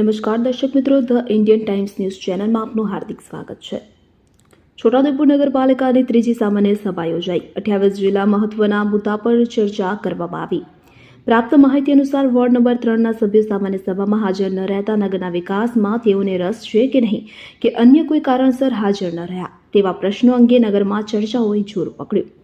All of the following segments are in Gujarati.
નમસ્કાર દર્શક મિત્રો, ધ ઇન્ડિયન ટાઈમ્સ ન્યૂઝ ચેનલમાં આપનું હાર્દિક સ્વાગત છે. છોટાઉદેપુર નગરપાલિકાની ત્રીજી સામાન્ય સભા યોજાઈ. અઠ્યાવીસ જિલ્લા મહત્વના મુદ્દા પર ચર્ચા કરવામાં આવી. પ્રાપ્ત માહિતી અનુસાર વોર્ડ નંબર ત્રણના સભ્યો સામાન્ય સભામાં હાજર ન રહેતા નગરના વિકાસમાં તેઓને રસ છે કે નહીં, કે અન્ય કોઈ કારણસર હાજર ન રહ્યા તેવા પ્રશ્નો અંગે નગરમાં ચર્ચાઓએ જોર પકડ્યું.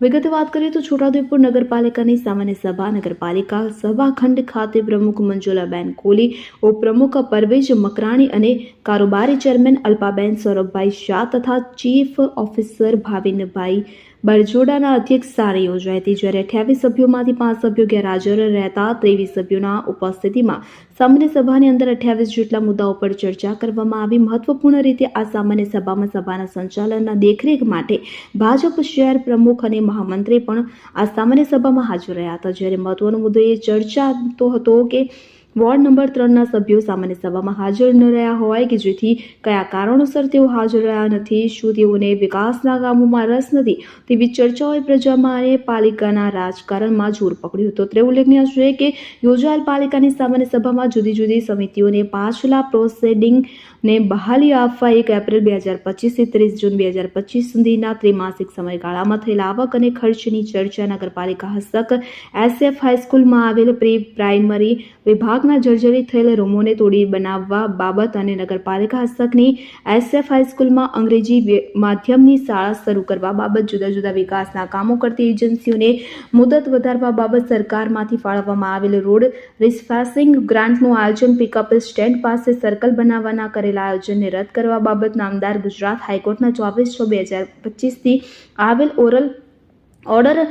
વિગતે વાત કરીએ તો છોટાઉદેપુર નગરપાલિકાની સામાન્ય સભા, નગરપાલિકા સભાખંડ ખાતે પ્રમુખ મંજુલાબેન કોહલી, ઉપપ્રમુખ પરવેજ મકરાણી અને કારોબારી ચેરમેન અલ્પાબેન સૌરભભાઈ શાહ તથા ચીફ ઓફિસર ભાવિનભાઈ બરજોડાના અધ્યક્ષ સ્થાને યોજાઈ હતી, જ્યારે અઠ્યાવીસ સભ્યોમાંથી પાંચ સભ્યો ગેરહાજર રહેતા ત્રેવીસ સભ્યોના ઉપસ્થિતિમાં સામાન્ય સભાની અંદર અઠ્યાવીસ જેટલા મુદ્દાઓ પર ચર્ચા કરવામાં આવી. મહત્વપૂર્ણ રીતે આ સામાન્ય સભામાં સભાના સંચાલનના દેખરેખ માટે ભાજપ શહેર પ્રમુખ અને મહામંત્રી પણ આ સામાન્ય સભામાં હાજર રહ્યા હતા. જ્યારે મહત્વનો મુદ્દો એ ચર્ચા તો હતો કે વોર્ડ નંબર ત્રણના સભ્યો સામાન્ય સભામાં હાજર ન રહ્યા હોય કે જેથી કયા કારણોસર તેઓ હાજર રહ્યા નથી, શું તેઓને વિકાસના કામોમાં રસ નથી, તેવી ચર્ચાઓએ પ્રજામાં અને પાલિકાના રાજકારણમાં જોર પકડ્યું હતું. તે ઉલ્લેખનીય છે કે યોજાયેલ પાલિકાની સામાન્ય સભામાં જુદી જુદી સમિતિઓને પાછલા પ્રોસેડિંગને બહાલી આપવા એક એપ્રિલ બે હજાર પચીસથી ત્રીસ જૂન બે હજાર પચીસ સુધીના ત્રિમાસિક સમયગાળામાં થયેલા આવક અને ખર્ચની ચર્ચા નગરપાલિકા હસ્તક એસએફ હાઈસ્કૂલમાં આવેલ પ્રી પ્રાઇમરી વિભાગના જર્જરિત થયેલ રૂમોને તોડી બનાવવા બાબત અને નગરપાલિકા હસ્તકની એસએફ હાઈસ્કૂલમાં અંગ્રેજી માધ્યમની શાળા શરૂ કરવા બાબત જુદા જુદા વિકાસના કામો કરતી એજન્સીઓને મુદત વધારવા બાબત સરકારમાંથી ફાળવવામાં આવેલ રોડ રિસ્ફાસિંગ ગ્રાન્ટનું આયોજન પિકઅપ સ્ટેન્ડ પાસે સર્કલ બનાવવાના કરેલા આયોજનને રદ કરવા બાબત નામદાર ગુજરાત હાઈકોર્ટના ચોવીસ છ બે હજાર પચીસથી આવેલ ઓરલ ઓર્ડર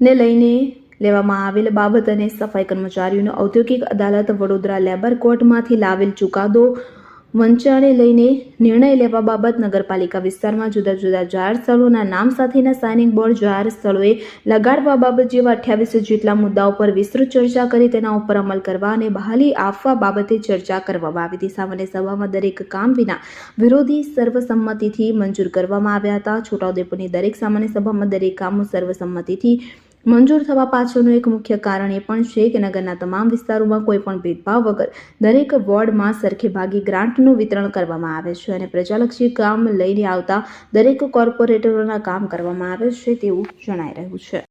ને લઈને લેવામાં આવેલ બાબત અને સફાઈ કર્મચારીઓનો ઔદ્યોગિક અદાલત વડોદરા લેબર કોર્ટમાંથી લાવેલ ચુકાદો વંચાણે લઈને નિર્ણય લેવા બાબત નગરપાલિકા વિસ્તારમાં જુદા જુદા જાહેર સ્થળોના નામ સાથેના સાઇનિંગ બોર્ડ જાહેર સ્થળોએ લગાડવા બાબત જેવા અઠ્યાવીસ જેટલા મુદ્દાઓ પર વિસ્તૃત ચર્ચા કરી તેના ઉપર અમલ કરવા અને બહાલી આપવા બાબતે ચર્ચા કરવામાં આવી. હતી સામાન્ય સભામાં દરેક કામ વિના વિરોધી સર્વસંમતિથી મંજૂર કરવામાં આવ્યા હતા. છોટાઉદેપુરની દરેક સામાન્ય સભામાં દરેક કામો સર્વસંમતિથી મંજૂર થવા પાછળનું એક મુખ્ય કારણ એ પણ છે કે નગરના તમામ વિસ્તારોમાં કોઈ પણ ભેદભાવ વગર દરેક વોર્ડમાં સરખે ભાગી ગ્રાન્ટનું વિતરણ કરવામાં આવે છે અને પ્રજાલક્ષી કામ લઈને આવતા દરેક કોર્પોરેટરોના કામ કરવામાં આવે છે તેવું જણાઈ રહ્યું છે.